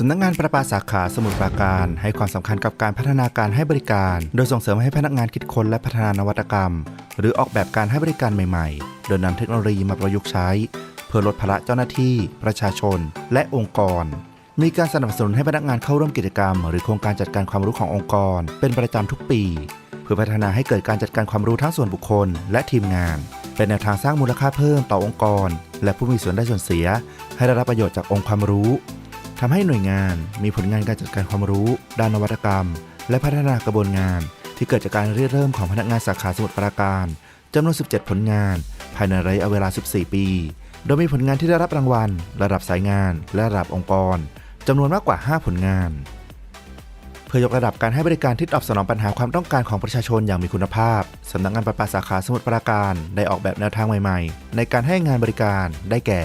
สำนักงานประปาสาขาสมุทรปราการ ให้ความสำคัญกับการพัฒนาการให้บริการ โดยส่งเสริมให้พนักงานคิดค้นและพัฒนานวัตกรรม หรือออกแบบการให้บริการใหม่ๆ โดยนำเทคโนโลยีมาประยุกต์ใช้ เพื่อลดภาระเจ้าหน้าที่ ประชาชน และองค์กร มีการสนับสนุนให้พนักงานเข้าร่วมกิจกรรม หรือโครงการจัดการความรู้ขององค์กร เป็นประจำทุกปี เพื่อพัฒนาให้เกิดการจัดการความรู้ทั้งส่วนบุคคล และทีมงาน เป็นแนวทางสร้างมูลค่าเพิ่มต่อองค์กร และผู้มีส่วนได้ส่วนเสีย ให้ได้รับประโยชน์จากองค์ความรู้ ทำให้หน่วยงานมีผลงานการจัดการความรู้ ด้านนวัตกรรม และพัฒนากระบวนงาน ที่เกิดจากการริเริ่มของพนักงานสาขาสมุทรปราการจำนวน 17 ผลงาน ภายในระยะเวลา 14 ปี โดยมีผลงานที่ได้รับรางวัล ระดับสายงาน และระดับองค์กรจำนวนมากกว่า 5 ผลงาน เพื่อยกระดับการให้บริการที่ตอบสนองปัญหาความต้องการของประชาชนอย่างมีคุณภาพสำนักงานประปาสาขาสมุทรปราการได้ออกแบบแนวทางใหม่ ๆ ในการให้งานบริการได้แก่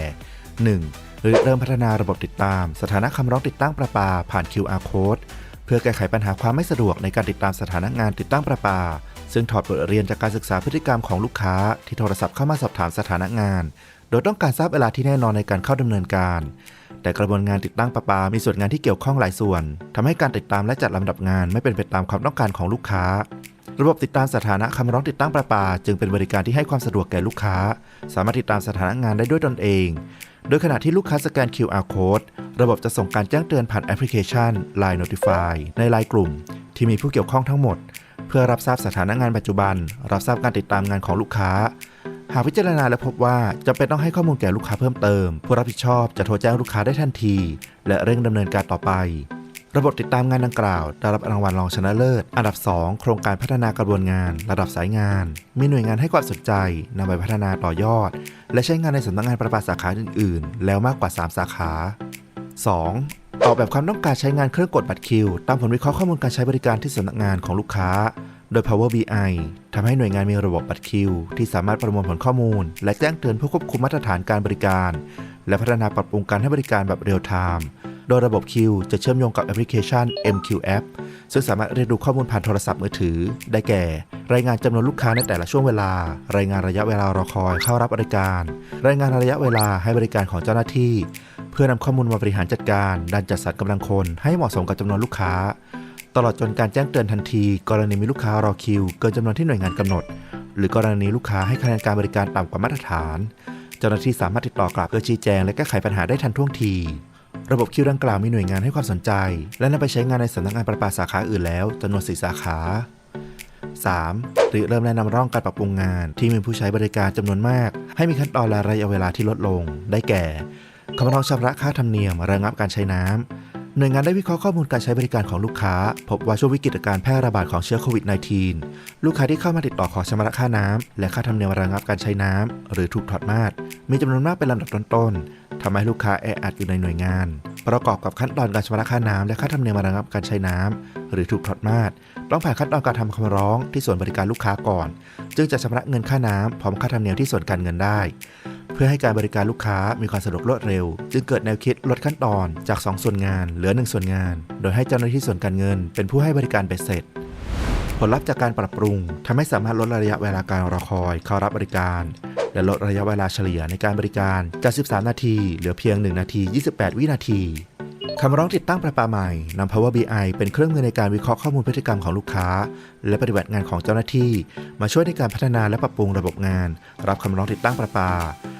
1. หรือเริ่มพัฒนาระบบติดตาม สถานะคำร้องติดตั้งประปา ผ่าน QR code เพื่อแก้ไขปัญหาความไม่สะดวกในการติดตามสถานะงานติดตั้งประปา ซึ่งถอดบทเรียนจากการศึกษาพฤติกรรมของลูกค้า ที่โทรศัพท์เข้ามาสอบถามสถานะงาน โดยต้องการทราบเวลาที่แน่นอนในการเข้าดำเนินการ แต่กระบวนงานติดตั้งประปา มีส่วนงานที่เกี่ยวข้องหลายส่วนทำให้การติดตามและจัดลำดับงานไม่เป็นไปตามความต้องการของลูกค้า ระบบติดตามสถานะคำร้องติดตั้งประปา จึงเป็นบริการที่ให้ความสะดวกแก่ลูกค้า สามารถติดตามสถานะงานได้ด้วยตนเอง โดยขณะที่ลูกค้าสแกน QR code ระบบจะส่งการแจ้งเตือนผ่านแอปพลิเคชัน Line Notify ในไลน์กลุ่ม ที่มีผู้เกี่ยวข้องทั้งหมด เพื่อรับทราบสถานะงานปัจจุบัน รับทราบการติดตามงานของลูกค้า หากพิจารณาและพบว่าจำเป็นต้องให้ข้อมูลแก่ลูกค้าเพิ่มเติม ผู้รับผิดชอบจะโทรแจ้งลูกค้าได้ทันที และเร่งดำเนินการต่อไป ระบบติดตามงานดังกล่าวได้รับรางวัลรองชนะเลิศ อันดับ 2 โครงการพัฒนากระบวนงาน ระดับสายงาน มีหน่วยงานให้ความสนใจนำไปพัฒนาต่อยอด และใช้งานในสำนักงานประปาสาขาอื่น ๆ แล้วมากกว่า 3 สาขา 2. ออกแบบความต้องการใช้งานเครื่องกดบัตรคิว ตามผลวิเคราะห์ข้อมูลการใช้บริการที่สำนักงานของลูกค้า โดย Power BI ทำให้หน่วยงานมีระบบบัตรคิว ที่สามารถประมวลผลข้อมูล และแจ้งเตือนเพื่อควบคุมมาตรฐานการบริการ และพัฒนาปรับปรุงการให้บริการแบบเรียลไทม์ โดยระบบคิวจะเชื่อมโยงกับแอปพลิเคชัน MQ App ซึ่งสามารถเรียนรู้ข้อมูลผ่านโทรศัพท์มือถือ ได้แก่ รายงานจำนวนลูกค้าในแต่ละช่วงเวลา รายงานระยะเวลารอคอยเข้ารับบริการ รายงานระยะเวลาให้บริการของเจ้าหน้าที่ เพื่อนำข้อมูลมาบริหารจัดการด้านจัดสรรกำลังคนให้เหมาะสมกับจำนวนลูกค้า ตลอดจนการแจ้งเตือนทันที กรณีมีลูกค้ารอคิว เกินจำนวนที่หน่วยงานกำหนด หรือกรณีลูกค้าให้คะแนนการบริการต่ำกว่ามาตรฐาน เจ้าหน้าที่สามารถติดต่อกลับเพื่อชี้แจงและแก้ไขปัญหาได้ทันท่วงที ระบบคิวดังกล่าวมีหน่วยงานให้ความสนใจ และนำไปใช้งานในสำนักงานประปาสาขาอื่นแล้วจำนวน4สาขา 3. หรือเริ่มแนะนำร่องการปรับปรุงงาน ที่มีผู้ใช้บริการจำนวนมาก ให้มีขั้นตอนและระยะเวลาที่ลดลง ได้แก่คำร้องชำระค่าธรรมเนียมระงับการใช้น้ำหน่วยงานได้วิเคราะห์ข้อมูลการใช้บริการของลูกค้า พบว่าช่วงวิกฤตการแพร่ระบาดของเชื้อโควิด -19 ลูกค้าที่เข้ามาติดต่อขอชำระค่าน้ำและค่าธรรมเนียมระงับการใช้น้ำหรือถูกถอดมาตรมีจำนวนมากเป็นลำดับต้นๆ ทำให้ลูกค้าแออัดอยู่ในหน่วยงาน ประกอบกับขั้นตอนการชำระค่าน้ำและค่าธรรมเนียมระงับการใช้น้ำหรือถูกถอดมาตรต้องผ่านขั้นตอนการทำคำร้องที่ส่วนบริการลูกค้าก่อน จึงจะชำระเงินค่าน้ำพร้อมค่าธรรมเนียมที่ส่วนการเงินได้ เพื่อให้การบริการลูกค้ามีความสะดวกรวดเร็ว จึงเกิดแนวคิดลดขั้นตอนจาก 2 ส่วนงาน เหลือ 1 ส่วนงาน โดยให้เจ้าหน้าที่ส่วนการเงิน เป็นผู้ให้บริการเบ็ดเสร็จผลลัพธ์จากการปรับปรุงทำให้สามารถลดระยะเวลาการรอคอยเข้ารับบริการ และลดระยะเวลาเฉลี่ยในการบริการจาก 13 นาที เหลือเพียง 1 นาที 28 วินาทีคำร้องติดตั้งประปาใหม่นำ Power BI เป็นเครื่องมือในการวิเคราะห์ข้อมูลพฤติกรรมของลูกค้า และปฏิบัติงานของเจ้าหน้าที่ มาช่วยในการพัฒนาและปรับปรุงระบบงาน รับคำร้องติดตั้งประปา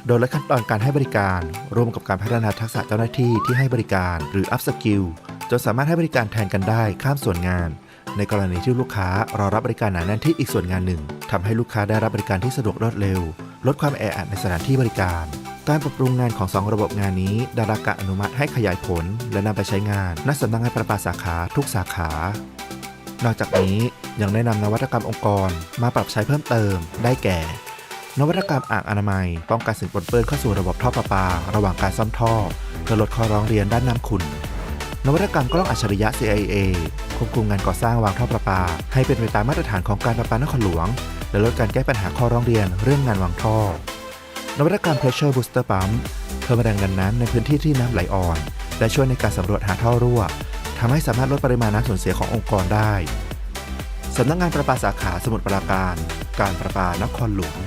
โดยลดขั้นตอนการให้บริการ ร่วมกับการพัฒนาทักษะเจ้าหน้าที่ที่ให้บริการ หรือ up skill จนสามารถให้บริการแทนกันได้ข้ามส่วนงาน ในกรณีที่ลูกค้ารอรับบริการหนาแน่นที่อีกส่วนงานหนึ่งทำให้ลูกค้าได้รับบริการที่สะดวกรวดเร็ว ลดความแออัดในสถานที่บริการ การปรับปรุงงานของ 2 ระบบงานนี้ได้รับการอนุมัติให้ขยายผล และนำไปใช้งานณสำนักงานประปาสาขาทุกสาขา นอกจากนี้ยังได้นำนวัตกรรมองค์กร มาปรับใช้เพิ่มเติม ได้แก่ นวัตกรรมอ่างอนามัย ป้องกันสิ่งปนเปื้อนเข้าสู่ระบบท่อประปา ระหว่างการซ่อมท่อเพื่อลดข้อร้องเรียนด้านน้ำขุ่นนวัตกรรมกล้องอัจฉริยะ CIA ควบคุมงานก่อสร้างวางท่อประปา ให้เป็นไปตามมาตรฐานของการประปานครหลวง และลดการแก้ปัญหาข้อร้องเรียนเรื่องงานวางท่อนวัตกรรม Pressure Booster Pump เพิ่มแรงดันน้ำในพื้นที่ที่น้ำไหลอ่อน และช่วยในการสำรวจหาท่อรั่วทำให้สามารถลดปริมาณน้ำสูญเสียขององค์กรได้สำนักงานประปาสาขาสมุทรปราการ การประปานครหลวง